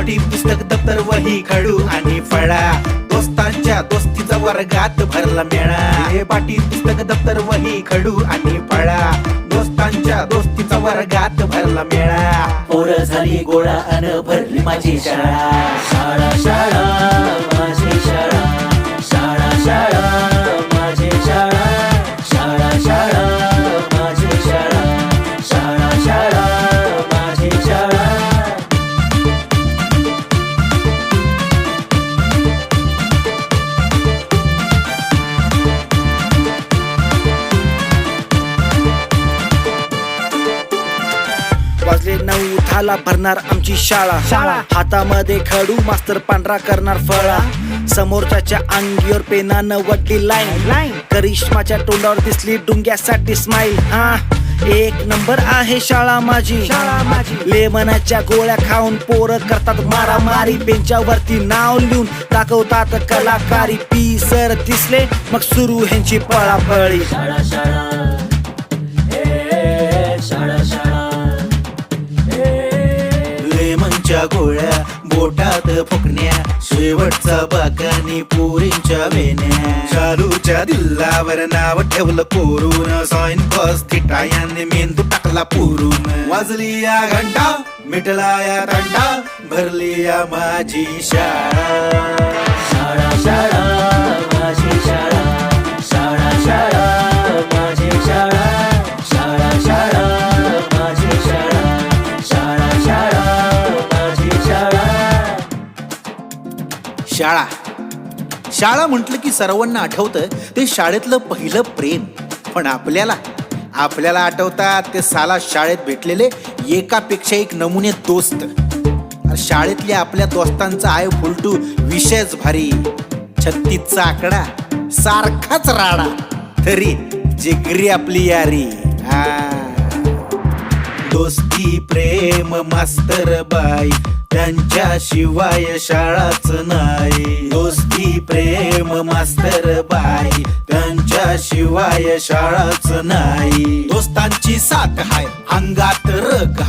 वही खडू आणि फळा. दोस्तांच्या दोस्तीचा वर्गात भरला मेळा. हे पाटी पुस्तक दप्तर वही खडू आणि फळा. दोस्तांच्या दोस्तीचा वर्गात भरला मेळा. पोर झाली गोळा अन भरली माझी शाळा. शाळा शाळा. वाजले नऊ दहाला भरणार आमची शाळा. शाळा. हातामध्ये खडू मास्तर पांढरा करणार फळा. समोरच्या अंगीवर पेनानं वडली लाईन. लाईन. करिश्माच्या तोंडावर दिसली डुंग्यासाठी स्माईल हा एक नंबर आहे शाळा माझी. शाळा माझी. लेमनाच्या गोळ्या खाऊन पोरं करतात मारामारी. बेंचावरती नाव लिहून दाखवतात कलाकारी. पी सर दिसले मग सुरू ह्यांची पळापळी. लेमनच्या गोळ्या बोटात फुकण्या. शेवटचा बागानी पुरींच्या वेण्या शालूच्या दिल्लावर नाव ठेवलं कोरून सॉइन बस थिटा याने मेंदू टाकला पुरून. वाजली या घंटा मिटला या तंटा भरली या माझी शाळा. शाळा शाळा. शाळा. शाळा म्हटलं की सर्वांना आठवतं ते शाळेतलं पहिलं प्रेम. पण आपल्याला? आपल्याला आठवतात ते साला शाळेत भेटलेले एकापेक्षा एक नमुने दोस्त. शाळेतल्या आपल्या दोस्तांचा आय फुलटू विषयच भारी. छत्तीसचा आकडा सारखाच राडा. तरी जिगरी आपली यारी. हा. दोस्ती प्रेम मास्तर बाई. त्यांच्याशिवाय शाळाच नाही. दोस्ती प्रेम मास्तर बाई. त्यांच्याशिवाय शाळाच नाही. दोस्तांची साथ हाय अंगात रग